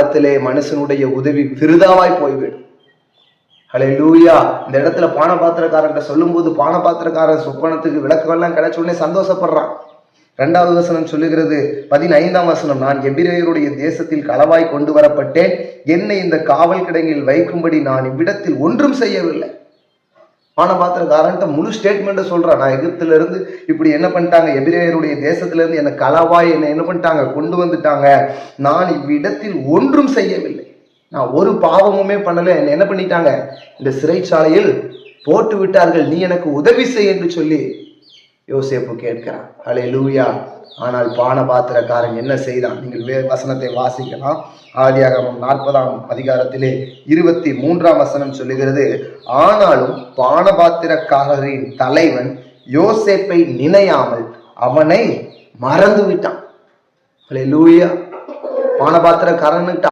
காலத்திலே மனுஷனுடைய உதவி விருதாவாய் போய்விடும். ஹலே லூயா இந்த இடத்துல பானபாத்திரக்காரன் சொல்லும்போது பானபாத்திரக்காரன் சொப்பனத்துக்கு விளக்கமெல்லாம் கிடைச்ச உடனே சந்தோஷப்படுறான். ரெண்டாவது வசனம் சொல்லுகிறது பதினைந்தாம் வசனம் நான் எபிரேயருடைய தேசத்தில் களவாய் கொண்டு வரப்பட்டேன். என்னை இந்த காவல் கிடங்கில் வைக்கும்படி நான் இவ்விடத்தில் ஒன்றும் செய்யவில்லை. பானபாத்திரக்காரன்ட்ட முழு ஸ்டேட்மெண்ட்டை சொல்கிறான் நான் எகிப்துல இருந்து இப்படி என்ன பண்ணிட்டாங்க? எபிரேயருடைய தேசத்திலேருந்து என்னை கலவாய் என்னை என்ன பண்ணிட்டாங்க? கொண்டு வந்துட்டாங்க. நான் இவ்விடத்தில் ஒன்றும் செய்யவில்லை. நான் ஒரு பாவமுமே பண்ணலை. என்னை என்ன பண்ணிட்டாங்க? இந்த சிறைச்சாலையில் போட்டு விட்டார்கள். நீ எனக்கு உதவி செய் என்று சொல்லி யோசேப்பு கேட்கிறான். அலே லூயா ஆனால் பானபாத்திரக்காரன் என்ன செய்தான்? நீங்கள் வே வசனத்தை வாசிக்கலாம். ஆதியாகமம் நாற்பதாம் அதிகாரத்திலே இருபத்தி மூன்றாம் வசனம் சொல்லுகிறது ஆனாலும் பானபாத்திரக்காரரின் தலைவன் யோசேப்பை நினையாமல் அவனை மறந்து விட்டான் அலே லூயா பானபாத்திரக்காரன்கிட்ட